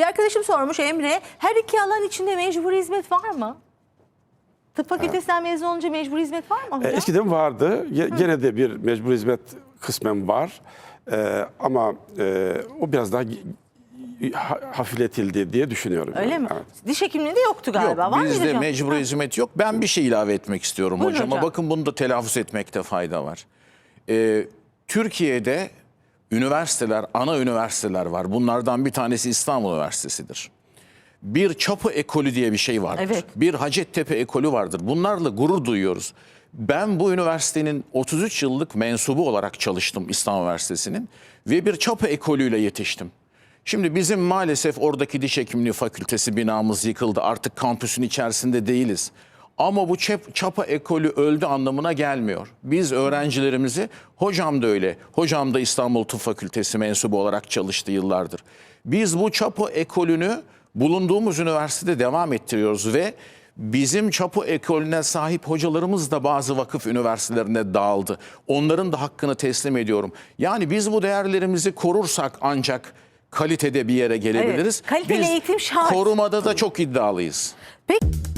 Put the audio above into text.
Bir arkadaşım sormuş Emre, her iki alan içinde mecburi hizmet var mı? Tıp fakültesinden mezun olunca mecburi hizmet var mı E, hocam? Eskiden vardı. Gene de bir mecbur hizmet kısmen var. E, ama e, o biraz daha ha- hafifletildi diye düşünüyorum. Öyle yani. mi? Evet. Diş hekimliğinde yoktu galiba. Yok var mıydı bizde hocam? mecbur hizmet yok. Ben bir şey ilave etmek istiyorum Buyurun hocama. hocam. Bakın bunu da telaffuz etmekte fayda var. Ee, Türkiye'de üniversiteler, ana üniversiteler var. Bunlardan bir tanesi İstanbul Üniversitesi'dir. Bir Çapı Ekolü diye bir şey vardır. Evet. Bir Hacettepe Ekolü vardır. Bunlarla gurur duyuyoruz. Ben bu üniversitenin 33 yıllık mensubu olarak çalıştım İstanbul Üniversitesi'nin ve bir Çapı Ekolü ile yetiştim. Şimdi bizim maalesef oradaki diş hekimliği fakültesi binamız yıkıldı. Artık kampüsün içerisinde değiliz. Ama bu çep, çapa ekolü öldü anlamına gelmiyor. Biz öğrencilerimizi, hocam da öyle, hocam da İstanbul Tıp Fakültesi mensubu olarak çalıştı yıllardır. Biz bu çapa ekolünü bulunduğumuz üniversitede devam ettiriyoruz ve bizim çapı ekolüne sahip hocalarımız da bazı vakıf üniversitelerine dağıldı. Onların da hakkını teslim ediyorum. Yani biz bu değerlerimizi korursak ancak kalitede bir yere gelebiliriz. kaliteli Biz eğitim şart. korumada da çok iddialıyız. Peki